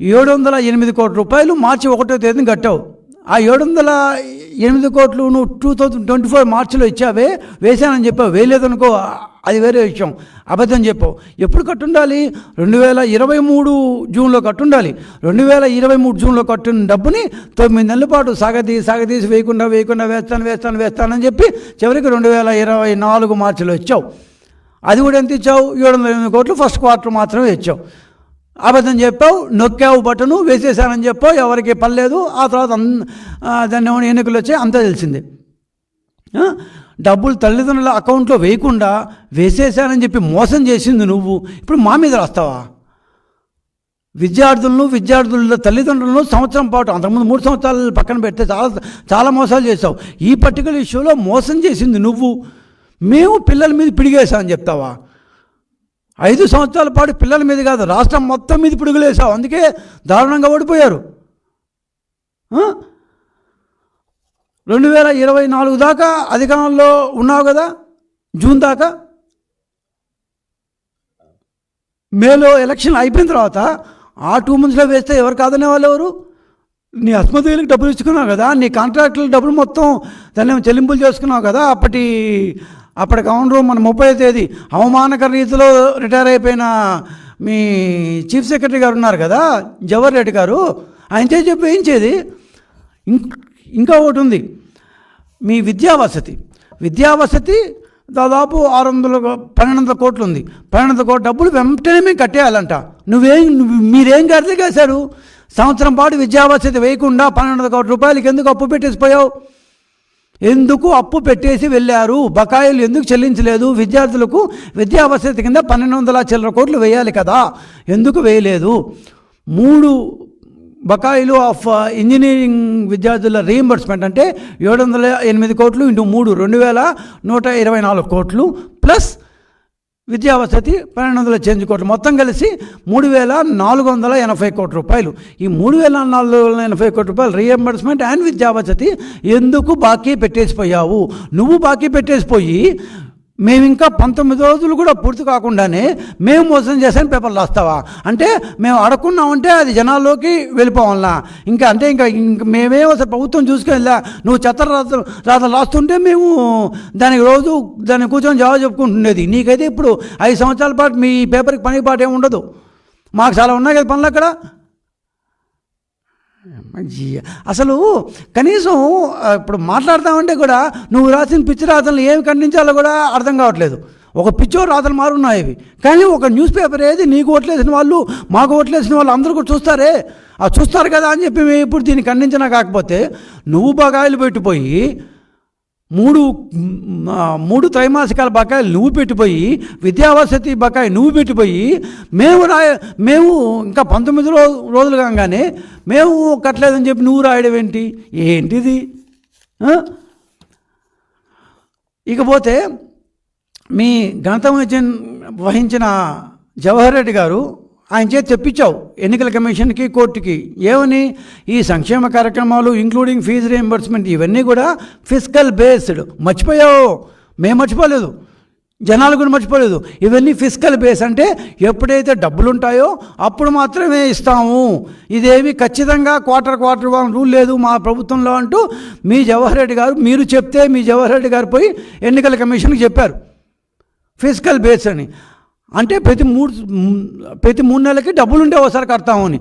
ఏడు వందల ఎనిమిది కోట్ల రూపాయలు మార్చి ఒకటో తేదీని కట్టావు. ఆ ఏడు వందల ఎనిమిది కోట్లు నువ్వు టూ థౌజండ్ ట్వంటీ ఫోర్ మార్చిలో ఇచ్చావే వేశానని చెప్పావు. వేయలేదనుకో అది వేరే విషయం. అబద్ధం చెప్పావు. ఎప్పుడు కట్టుండాలి? రెండు వేల ఇరవై మూడు జూన్లో కట్టుండాలి. రెండు వేల ఇరవై మూడు జూన్లో కట్టిన డబ్బుని తొమ్మిది నెలల పాటు సాగతీ సాగతీసి వేయకుండా వేయకుండా వేస్తాను వేస్తాను వేస్తానని చెప్పి చివరికి రెండు వేల ఇరవై నాలుగు మార్చిలో ఇచ్చావు. అది కూడా ఎంత ఇచ్చావు? ఏడు వందల ఎనిమిది కోట్లు ఫస్ట్ క్వార్టర్ మాత్రమే ఇచ్చావు. అబద్ధం చెప్పావు నొక్కావు బటను వేసేసానని చెప్పావు ఎవరికి పర్లేదు ఆ తర్వాత దాన్ని ఏమైనా ఎన్నికలు వచ్చాయి? అంతా తెలిసిందే. డబ్బులు తల్లిదండ్రుల అకౌంట్లో వేయకుండా వేసేసానని చెప్పి మోసం చేసింది నువ్వు. ఇప్పుడు మా మీద రాస్తావా? విద్యార్థులను విద్యార్థుల తల్లిదండ్రులను సంవత్సరం పాటు అంతకుముందు మూడు సంవత్సరాలు పక్కన పెడితే చాలా చాలా మోసాలు చేసావు ఈ పర్టికులర్ ఇష్యూలో మోసం చేసింది నువ్వు. మేము పిల్లల మీద పిడిగేశామని చెప్తావా? ఐదు సంవత్సరాల పాటు పిల్లల మీద కాదు రాష్ట్రం మొత్తం మీద పిడుగులేసావు అందుకే దారుణంగా ఓడిపోయారు. రెండు వేల ఇరవై నాలుగు దాకా అధికారంలో ఉన్నావు కదా? జూన్ దాకా? మేలో ఎలక్షన్ అయిపోయిన తర్వాత ఆ టూ మంత్స్లో వేస్తే ఎవరు కాదనే వాళ్ళు ఎవరు? నీ అస్మతులకు డబ్బులు ఇచ్చుకున్నావు కదా నీ కాంట్రాక్టుల డబ్బులు మొత్తం దాన్ని చెల్లింపులు చేసుకున్నావు కదా అప్పటి అప్పటి కౌంటరు మన ముప్పై తేదీ అవమానకర రీతిలో రిటైర్ అయిపోయిన మీ చీఫ్ సెక్రటరీ గారు ఉన్నారు కదా జవహర్ రెడ్డి గారు ఆయన చేసి ఇంకా ఒకటి ఉంది. మీ విద్యావసతి విద్యావసతి దాదాపు ఆరు వందల పన్నెండు వందల కోట్లు ఉంది. పన్నెండు వందల కోట్ల డబ్బులు వెంటనే మేము కట్టేయాలంట. నువ్వేం మీరేం కడితే చేశారు సంవత్సరం పాటు విద్యావసతి వేయకుండా పన్నెండు వందల కోట్ల రూపాయలకి ఎందుకు అప్పు పెట్టేసిపోయావు? ఎందుకు అప్పు పెట్టేసి వెళ్ళారు? బకాయిలు ఎందుకు చెల్లించలేదు? విద్యార్థులకు విద్యావసతి కింద పన్నెండు వందల చిల్లర కోట్లు వేయాలి కదా. ఎందుకు వేయలేదు? మూడు బకాయిలు ఆఫ్ ఇంజనీరింగ్ విద్యార్థుల రీఎంబర్స్మెంట్ అంటే ఏడు వందల ఎనిమిది కోట్లు ఇంటూ మూడు రెండు వేల నూట ఇరవై నాలుగు కోట్లు ప్లస్ విద్యావసతి పన్నెండు వందల చేంజ్ కోట్లు. మొత్తం కలిసి మూడు వేల నాలుగు వందల ఎనభై కోట్ల రూపాయలు. ఈ మూడు వేల నాలుగు వందల ఎనభై కోట్ల రూపాయలు రీఎంబర్స్మెంట్ అండ్ విద్యావసతి ఎందుకు బాకీ పెట్టేసిపోయావు? నువ్వు బాకీ పెట్టేసిపోయి మేము ఇంకా పంతొమ్మిది రోజులు కూడా పూర్తి కాకుండానే మేము మోసం చేసాను పేపర్లు రాస్తావా? అంటే మేము అడగకున్నామంటే అది జనాల్లోకి వెళ్ళిపోవాలా ఇంకా అంటే ఇంకా ఇంకా మేమేం అసలు ప్రభుత్వం చూసుకెళ్ళా నువ్వు చెత్త రాత రాతలు రాస్తుంటే మేము దానికి రోజు దాన్ని కూర్చొని జవాబు చెప్పుకుంటుండేది. నీకైతే ఇప్పుడు ఐదు సంవత్సరాల పాటు మీ పేపర్కి పని పాటు ఏమి ఉండదు. మాకు చాలా ఉన్నాయి కదా పనులు అక్కడ. మంచి. అసలు కనీసం ఇప్పుడు మాట్లాడతామంటే కూడా నువ్వు రాసిన పిచ్చి రాతలు ఏమి ఖండించాలో కూడా అర్థం కావట్లేదు. ఒక పిచ్చో రాతలు మారున్నాయి ఇవి. కానీ ఒక న్యూస్ పేపర్ ఏది నీకు ఓట్లేసిన వాళ్ళు మాకు ఓట్లేసిన వాళ్ళు అందరూ కూడా చూస్తారే? ఆ చూస్తారు కదా అని చెప్పి మేము ఇప్పుడు దీన్ని ఖండించినా కాకపోతే నువ్వు బకాయిలు పెట్టిపోయి మూడు మూడు త్రైమాసికాల బకాయిలు నువ్వు పెట్టిపోయి విద్యావసతి బకాయి నువ్వు పెట్టిపోయి మేము రాయ మేము ఇంకా పంతొమ్మిది రో రోజులు కాగానే మేము కట్టలేదని చెప్పి నువ్వు రాయడం ఏంటి? ఏంటిది? ఇకపోతే మీ ఘనత వహించిన జవహర్ రెడ్డి గారు ఆయన చేతి తెప్పించావు ఎన్నికల కమిషన్కి కోర్టుకి. ఏమని? ఈ సంక్షేమ కార్యక్రమాలు ఇంక్లూడింగ్ ఫీజు రియంబర్స్మెంట్ ఇవన్నీ కూడా ఫిజికల్ బేస్డ్ మర్చిపోయావు? మేము మర్చిపోలేదు. జనాలు కూడా మర్చిపోలేదు. ఇవన్నీ ఫిజికల్ బేస్ అంటే ఎప్పుడైతే డబ్బులు ఉంటాయో అప్పుడు మాత్రమే ఇస్తాము. ఇదేమి ఖచ్చితంగా క్వార్టర్ క్వార్టర్ వన్ రూల్ లేదు మా ప్రభుత్వంలో అంటూ మీ జవహర్ రెడ్డి గారు మీరు చెప్తే మీ జవహర్ రెడ్డి గారు పోయి ఎన్నికల కమిషన్కి చెప్పారు. ఫిజికల్ బేస్ అని. అంటే ప్రతి మూడు ప్రతి మూడు నెలలకి డబ్బులు ఉంటే ఒకసారి కడతామని.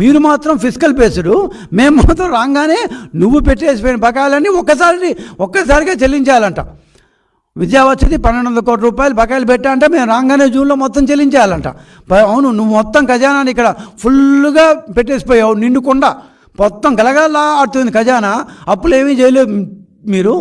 మీరు మాత్రం ఫిజికల్ బేస్డ్ మేము మాత్రం రాగానే నువ్వు పెట్టేసిపోయిన బకాయిలన్నీ ఒక్కసారి ఒక్కసారిగా చెల్లించాలంట. విద్యావసతి పన్నెండు వందల కోట్ల రూపాయలు బకాయిలు పెట్టా అంటే మేము రాగానే జూన్లో మొత్తం చెల్లించాలంట. అవును నువ్వు మొత్తం ఖజానాని ఇక్కడ ఫుల్గా పెట్టేసిపోయావు నిండుకుండా. మొత్తం గలగలా ఆడుతుంది ఖజానా. అప్పులు ఏమీ చేయలేదు మీరు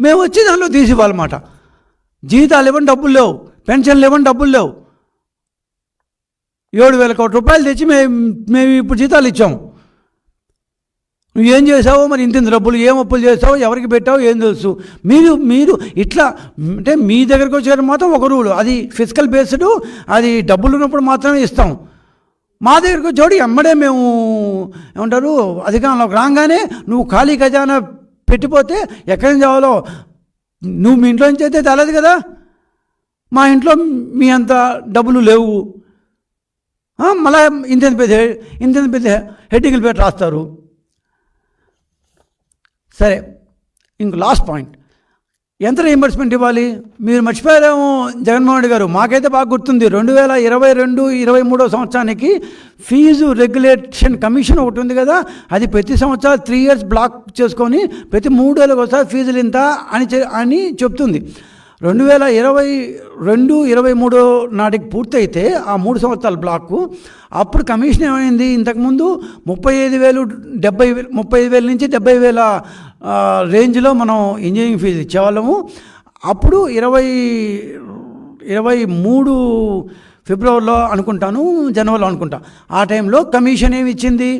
మేము వచ్చి దానిలో తీసి ఇవ్వాలన్నమాట జీతాలు ఇవ్వని డబ్బులు లేవు. పెన్షన్లు లేవని డబ్బులు లేవు. ఏడు వేల కోట్ల రూపాయలు తెచ్చి మేము మేము ఇప్పుడు జీతాలు ఇచ్చాము. నువ్వు ఏం చేసావో మరి ఇంత డబ్బులు ఏం అప్పులు చేసావో ఎవరికి పెట్టావో ఏం తెలుసు. మీరు మీరు ఇట్లా అంటే మీ దగ్గరకు వచ్చారు మాత్రం ఒక రూల్ అది ఫిజికల్ బేస్డ్ అది డబ్బులు ఉన్నప్పుడు మాత్రమే ఇస్తాం. మా దగ్గరకు వచ్చాడు ఎమ్మడే మేము ఏమంటారు అధికారంలోకి రాగానే నువ్వు ఖాళీ ఖజానా పెట్టిపోతే ఎక్కడి నుంచి కావాలో నువ్వు మీ ఇంట్లో నుంచి అయితే తెలదు కదా? మా ఇంట్లో మీ అంత డబ్బులు లేవు. మళ్ళా ఇంత పెద్ద ఇంతెంత పెద్ద హెడ్డింగ్లు పెట్టి రాస్తారు. సరే ఇంక లాస్ట్ పాయింట్. ఎంత రీఎంబర్స్మెంట్ ఇవ్వాలి? మీరు మర్చిపోయారేమో జగన్మోహన్ రెడ్డి గారు. మాకైతే బాగా గుర్తుంది. రెండు వేల ఇరవై రెండు ఇరవై మూడో సంవత్సరానికి ఫీజు రెగ్యులేషన్ కమిషన్ ఒకటి ఉంది కదా అది ప్రతి సంవత్సరం త్రీ ఇయర్స్ బ్లాక్ చేసుకొని ప్రతి మూడేళ్ళకి ఒకసారి ఫీజులు ఇంత అని చె- అని చెప్తుంది. రెండు వేల ఇరవై రెండు ఇరవై మూడు నాటికి పూర్తయితే ఆ మూడు సంవత్సరాల బ్లాకు అప్పుడు కమిషన్ ఏమైంది? ఇంతకుముందు ముప్పై ఐదు వేలు డెబ్బై వేలు ముప్పై ఐదు వేల నుంచి డెబ్బై వేల రేంజ్లో మనం ఇంజనీరింగ్ ఫీజు ఇచ్చేవాళ్ళము. అప్పుడు ఇరవై ఇరవై మూడు ఫిబ్రవరిలో అనుకుంటాను జనవరిలో అనుకుంటా. ఆ టైంలో కమిషన్ ఏమి ఇచ్చింది?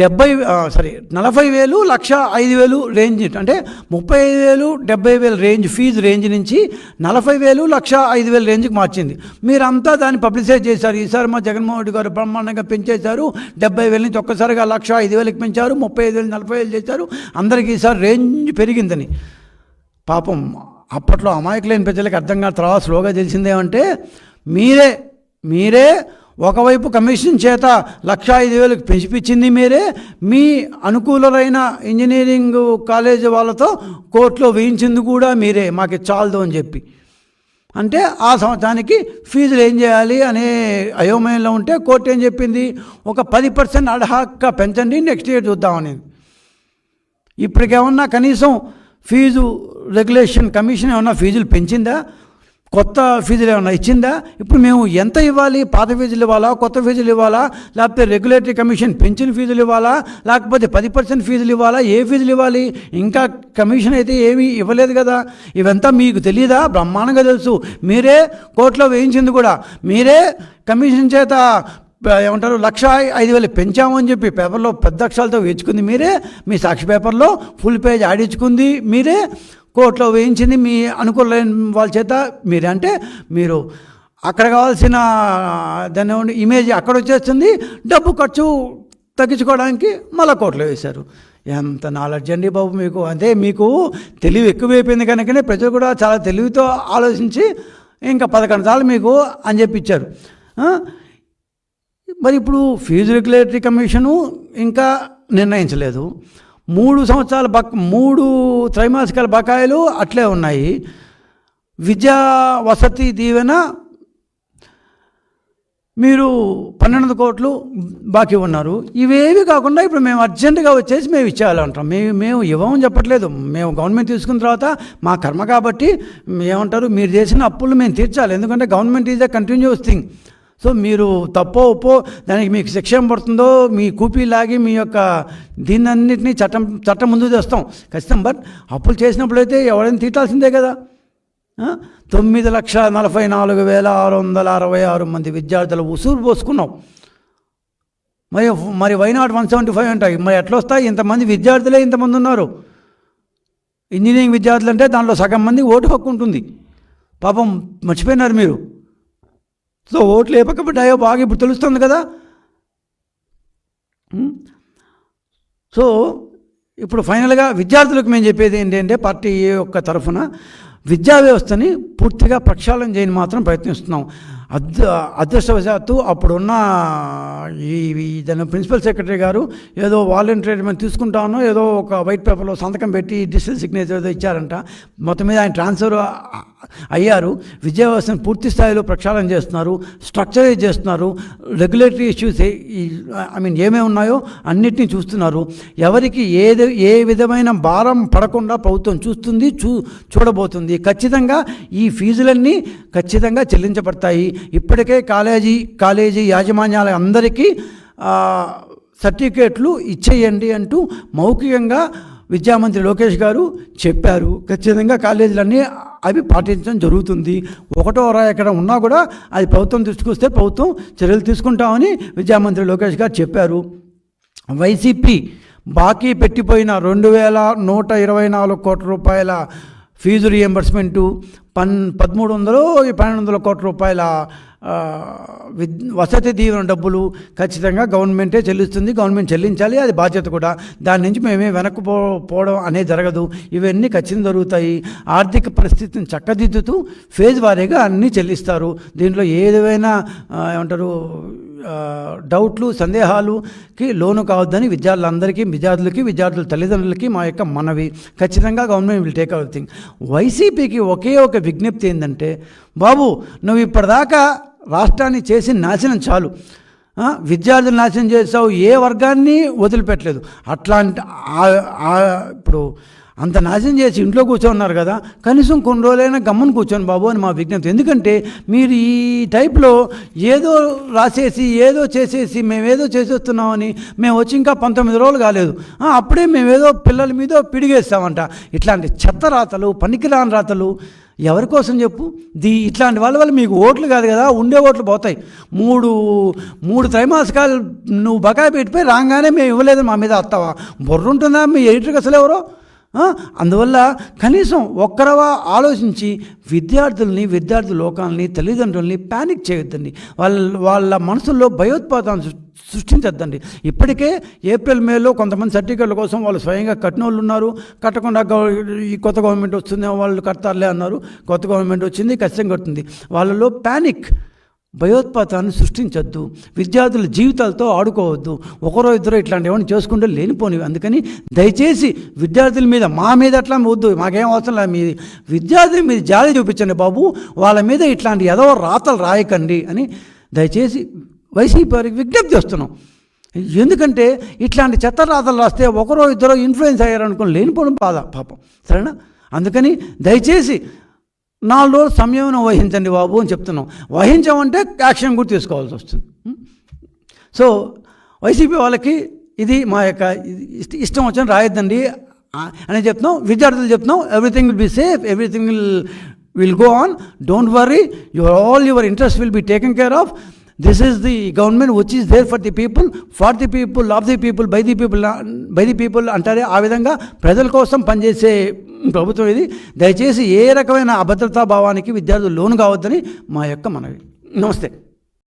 డెబ్బై సారీ నలభై వేలు లక్ష ఐదు వేలు రేంజ్ అంటే ముప్పై ఐదు వేలు డెబ్బై వేలు రేంజ్ ఫీజు రేంజ్ నుంచి నలభై వేలు లక్ష ఐదు వేలు రేంజ్కి మార్చింది. మీరంతా దాన్ని పబ్లిసైజ్ చేశారు. ఈసారి మా జగన్మోహన్ రెడ్డి గారు బ్రహ్మాండంగా పెంచేశారు. డెబ్బై వేల నుంచి ఒక్కసారిగా లక్ష ఐదు వేలకు పెంచారు. ముప్పై ఐదు వేలు నలభై వేలు చేశారు. అందరికీ ఈసారి రేంజ్ పెరిగిందని. పాపం అప్పట్లో అమాయకులైన ప్రజలకు అర్థం కాదు తర్వాత స్లోగా తెలిసిందేమంటే మీరే మీరే ఒకవైపు కమిషన్ చేత లక్ష ఐదు వేలకు పెంచిపించింది మీరే. మీ అనుకూలరైన ఇంజనీరింగ్ కాలేజ్ వాళ్ళతో కోర్టులో వేయించింది కూడా మీరే. మాకు చాలదు అని చెప్పి. అంటే ఆ సంవత్సరానికి ఫీజులు ఏం చేయాలి అనే అయోమయంలో ఉంటే కోర్టు ఏం చెప్పింది? ఒక పది పర్సెంట్ అడహాక్గా పెంచండి నెక్స్ట్ ఇయర్ చూద్దామని ఇప్పటికేమన్నా కనీసం ఫీజు రెగ్యులేషన్ కమిషన్ ఏమన్నా ఫీజులు పెంచిందా? కొత్త ఫీజులు ఏమైనా ఇచ్చిందా? ఇప్పుడు మేము ఎంత ఇవ్వాలి? పాత ఫీజులు ఇవ్వాలా? కొత్త ఫీజులు ఇవ్వాలా? లేకపోతే రెగ్యులేటరీ కమిషన్ పెంచిన ఫీజులు ఇవ్వాలా? లేకపోతే పది పర్సెంట్ ఫీజులు ఇవ్వాలా? ఏ ఫీజులు ఇవ్వాలి? ఇంకా కమిషన్ అయితే ఏమీ ఇవ్వలేదు కదా. ఇవంతా మీకు తెలియదా బ్రహ్మాండంగా తెలుసు. మీరే కోర్టులో వేయించింది కూడా. మీరే కమిషన్ చేత ఏమంటారు లక్ష ఐదు వేలు పెంచామని చెప్పి పేపర్లో పెద్ద అక్షరాలతో వేయించుకుంది మీరే. మీ సాక్షి పేపర్లో ఫుల్ పేజ్ ఆడించుకుంది మీరే. కోర్టులో వేయించింది మీ అనుకూలమైన వాళ్ళ చేత మీరంటే అంటే మీరు అక్కడ కావాల్సిన దాన్ని ఇమేజ్ అక్కడ వచ్చేస్తుంది డబ్బు ఖర్చు తగ్గించుకోవడానికి మళ్ళీ కోర్టులో వేశారు. ఎంత నాలెడ్జ్ అండి బాబు మీకు. అదే మీకు తెలివి ఎక్కువైపోయింది కనుకనే ప్రజలు కూడా చాలా తెలివితో ఆలోచించి ఇంకా పదకొండు సార్లు మీకు అని చెప్పి ఇచ్చారు మరి ఇప్పుడు ఫీజు రెగ్యులేటరీ కమిషను ఇంకా నిర్ణయించలేదు. మూడు సంవత్సరాల బక్ మూడు త్రైమాసికాల బకాయిలు అట్లే ఉన్నాయి. విద్యా వసతి దీవెన మీరు పన్నెండు కోట్లు బాకీ ఉన్నారు. ఇవేవి కాకుండా ఇప్పుడు మేము అర్జెంటుగా వచ్చేసి మేము ఇచ్చేయాలంటాం. మేము మేము ఇవ్వమని చెప్పట్లేదు. మేము గవర్నమెంట్ తీసుకున్న తర్వాత మా కర్మ కాబట్టి ఏమంటారు మీరు చేసిన అప్పులు మేము తీర్చాలి. ఎందుకంటే government is a continuous thing so మీరు తప్పో ఒప్పో దానికి మీకు శిక్ష పడుతుందో మీ కూపీ లాగి మీ యొక్క దీన్నన్నింటినీ చట్టం చట్టం ముందు తెస్తాం. ఖచ్చితం. బట్ అప్పులు చేసినప్పుడైతే ఎవరైనా తీర్చాల్సిందే కదా. తొమ్మిది లక్షల నలభై నాలుగు వేల ఆరు వందల అరవై ఆరు మంది విద్యార్థులు ఉసూరు పోసుకున్నాం. మరి మరి వైనాట్ వన్ సెవెంటీ ఫైవ్ ఉంటాయి మరి ఎట్లా వస్తాయి? ఇంతమంది విద్యార్థులే ఇంతమంది ఉన్నారు. ఇంజనీరింగ్ విద్యార్థులు అంటే దాంట్లో సగం మంది ఓటు హక్కు ఉంటుంది. పాపం మర్చిపోయినారు మీరు. సో ఓట్లు ఏ పక్క పడ్డాయో బాగా ఇప్పుడు తెలుస్తుంది కదా. సో ఇప్పుడు ఫైనల్గా విద్యార్థులకు మేము చెప్పేది ఏంటంటే పార్టీ యొక్క తరఫున విద్యా వ్యవస్థని పూర్తిగా ప్రక్షాళన చేయని మాత్రం ప్రయత్నిస్తున్నాం. అద్ అదృష్టవశాత్తు అప్పుడున్న ఈ దాని ప్రిన్సిపల్ సెక్రటరీ గారు ఏదో వాలంటీర్ మేము తీసుకుంటాను ఏదో ఒక వైట్ పేపర్లో సంతకం పెట్టి డిజిటల్ సిగ్నేచర్ ఏదో ఇచ్చారంట. మొత్తం మీద ఆయన ట్రాన్స్ఫర్ అయ్యారు. విద్యావ్యవస్థను పూర్తి స్థాయిలో ప్రక్షాళన చేస్తున్నారు. స్ట్రక్చరైజ్ చేస్తున్నారు. రెగ్యులేటరీ ఇష్యూస్ ఐ మీన్ ఏమేమి ఉన్నాయో అన్నిటినీ చూస్తున్నారు. ఎవరికి ఏది ఏ విధమైన భారం పడకుండా ప్రభుత్వం చూస్తుంది చూ చూడబోతుంది. ఖచ్చితంగా ఈ ఫీజులన్నీ ఖచ్చితంగా చెల్లించబడతాయి. ఇప్పటికే కాలేజీ కాలేజీ యాజమాన్యాల అందరికీ సర్టిఫికేట్లు ఇచ్చేయండి అంటూ మౌఖికంగా విద్యామంత్రి లోకేష్ గారు చెప్పారు. ఖచ్చితంగా కాలేజీలన్నీ అవి పాటించడం జరుగుతుంది. ఒకటో రా ఎక్కడ ఉన్నా కూడా అది ప్రభుత్వం తీసుకొస్తే ప్రభుత్వం చర్యలు తీసుకుంటామని విద్యామంత్రి లోకేష్ గారు చెప్పారు. వైసీపీ బాకీ పెట్టిపోయిన రెండు వేల నూట ఇరవై నాలుగు కోట్ల రూపాయల ఫీజు రియంబర్స్మెంటు పన్ పదమూడు వందలు పన్నెండు వందల కోట్ల రూపాయల వసతి దీవెన డబ్బులు ఖచ్చితంగా గవర్నమెంటే చెల్లిస్తుంది గవర్నమెంట్ చెల్లించాలి అది బాధ్యత కూడా. దాని నుంచి మేమే వెనక్కు పో పోవడం అనేది జరగదు. ఇవన్నీ ఖచ్చితంగా జరుగుతాయి. ఆర్థిక పరిస్థితిని చక్కదిద్దుతూ ఫేజ్ వారీగా అన్నీ చెల్లిస్తారు. దీంట్లో ఏదైనా ఏమంటారు డౌట్లు సందేహాలుకి లోను కావద్దని విద్యార్థులందరికీ విద్యార్థులకి విద్యార్థుల తల్లిదండ్రులకి మా యొక్క మనవి. ఖచ్చితంగా గవర్నమెంట్ విల్ టేక్ ఎవ్రీథింగ్. వైసీపీకి ఒకే ఒక విజ్ఞప్తి ఏంటంటే బాబు నువ్వు ఇప్పటిదాకా రాష్ట్రాన్ని చేసి నాశనం చాలు. విద్యార్థులు నాశనం చేసావు ఏ వర్గాన్ని వదిలిపెట్టలేదు. అట్లాంటి ఇప్పుడు అంత నాశనం చేసి ఇంట్లో కూర్చోన్నారు కదా కనీసం కొన్ని రోజులైనా గమ్మను కూర్చొని బాబు అని మా విజ్ఞప్తి. ఎందుకంటే మీరు ఈ టైప్లో ఏదో రాసేసి ఏదో చేసేసి మేమేదో చేసేస్తున్నామని మేము వచ్చి ఇంకా పంతొమ్మిది రోజులు కాలేదు. అప్పుడే మేమేదో పిల్లల మీద పిడిగేస్తామంట. ఇట్లాంటి చెత్త రాతలు పనికిరాని రాతలు ఎవరి కోసం చెప్పు? దీ ఇట్లాంటి వాళ్ళ వల్ల మీకు ఓట్లు కాదు కదా ఉండే ఓట్లు పోతాయి. మూడు మూడు త్రైమాసికాలు నువ్వు బకాయి పెట్టిపోయి రాగానే మేము ఇవ్వలేదు మా మీద వస్తావా బొర్రుంటుందా మీ ఎడిటర్ అసలు ఎవరో? అందువల్ల కనీసం ఒక్కరవా ఆలోచించి విద్యార్థుల్ని విద్యార్థి లోకాలని తల్లిదండ్రుల్ని ప్యానిక్ చేయొద్దండి. వాళ్ళ వాళ్ళ మనసుల్లో భయోత్పాతాన్ని సృష్టించద్దండి. ఇప్పటికే ఏప్రిల్ మేలో కొంతమంది సర్టిఫికెట్ల కోసం వాళ్ళు స్వయంగా కట్టిన వాళ్ళు ఉన్నారు. కట్టకుండా ఈ కొత్త గవర్నమెంట్ వస్తుందేమో వాళ్ళు కడతారులే అన్నారు. కొత్త గవర్నమెంట్ వచ్చింది ఖచ్చితంగా కడుతుంది. వాళ్ళలో ప్యానిక్ భయోత్పాతాన్ని సృష్టించొద్దు విద్యార్థుల జీవితాలతో ఆడుకోవద్దు ఒకరో ఇద్దరు ఇట్లాంటి ఏమైనా చేసుకుంటే లేనిపోనివి. అందుకని దయచేసి విద్యార్థుల మీద మా మీద అట్లా వద్దు మాకేం అవసరం లేదు. మీ విద్యార్థుల మీద జాలి చూపించండి బాబు వాళ్ళ మీద ఇట్లాంటి ఏదో రాతలు రాయకండి అని దయచేసి వైసీపీ వారికి విజ్ఞప్తి చేస్తున్నాం. ఎందుకంటే ఇట్లాంటి చెత్త రాతలు రాస్తే ఒకరో ఇద్దరు ఇన్ఫ్లుయెన్స్ అయ్యారనుకుని లేనిపోవడం బాధ పాపం. సరేనా? అందుకని దయచేసి నాలుగు రోజులు సంయమనం వహించండి బాబు అని చెప్తున్నాం. వహించామంటే యాక్షన్ కూడా తీసుకోవాల్సి వస్తుంది. సో వైసీపీ వాళ్ళకి ఇది మా యొక్క ఇష్ట- ఇష్టం వచ్చిన రాయొద్దండి. అని చెప్తున్నాం. విద్యార్థులు చెప్తున్నాం. Everything will be safe everything will will go on don't worry your all your interest will be taken care of this is the government which is there for the people for the people of the people by the people by the people అంటారే ఆ విధంగా ప్రజల కోసం పనిచేసే ప్రభుత్వం ఇది. దయచేసి ఏ రకమైన అభద్రతా భావానికి విద్యార్థులు లోను కావద్దని మా యొక్క మనవి. నమస్తే.